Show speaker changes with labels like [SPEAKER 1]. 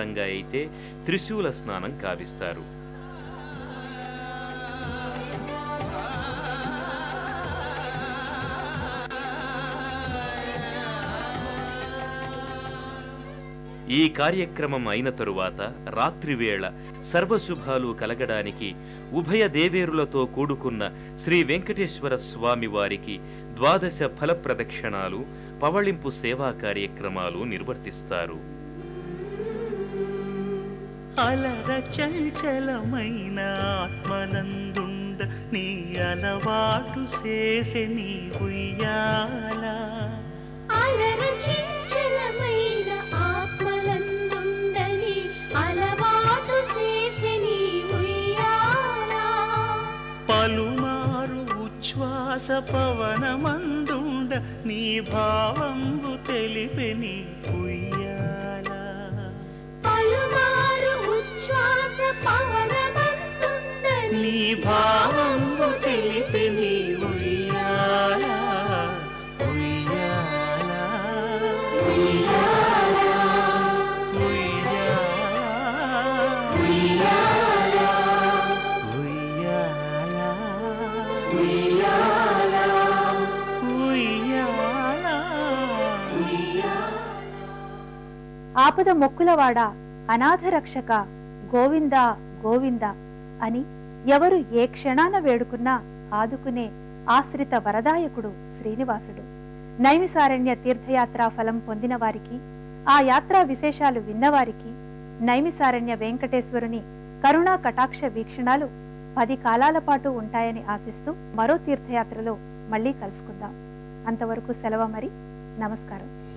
[SPEAKER 1] రంగా అయితే త్రిశూల స్నానం కావిస్తారు. ఈ కార్యక్రమం అయిన తరువాత రాత్రివేళ సర్వశుభాలు కలగడానికి ఉభయ దేవేరులతో కూడుకున్న శ్రీ వెంకటేశ్వర స్వామి వారికి ద్వాదశ ఫల ప్రదక్షిణాలు పవళింపు సేవా కార్యక్రమాలు నిర్వర్తిస్తారు.
[SPEAKER 2] అలర చంచలమైన ఆత్మనందుండ నీ అలవాటు చేసే నీ ఉయ్యాల.
[SPEAKER 3] అలర చంచలమైన ఆత్మలందుండని అలవాటు చేసిని ఉయ్యాల.
[SPEAKER 2] పలుమారు ఉచ్ఛ్వాస పవనమందుండ నీ భావంబు తెలిపే నీ నీ భావంబు తెలిపి నీ
[SPEAKER 4] ఆపద మొక్కులవాడ అనాథ రక్షక గోవింద గోవింద అని ఎవరు ఏ క్షణాన వేడుకున్నా ఆదుకునే ఆశ్రిత వరదాయకుడు శ్రీనివాసుడు. నైమిసారణ్య తీర్థయాత్రా ఫలం పొందిన వారికి ఆ యాత్రా విశేషాలు విన్నవారికి నైమిసారణ్య వెంకటేశ్వరుని కరుణా కటాక్ష వీక్షణాలు పది కాలాల పాటు ఉంటాయని ఆశిస్తూ మరో తీర్థయాత్రలో మళ్ళీ కలుసుకుందాం. అంతవరకు సెలవు మరి. నమస్కారం.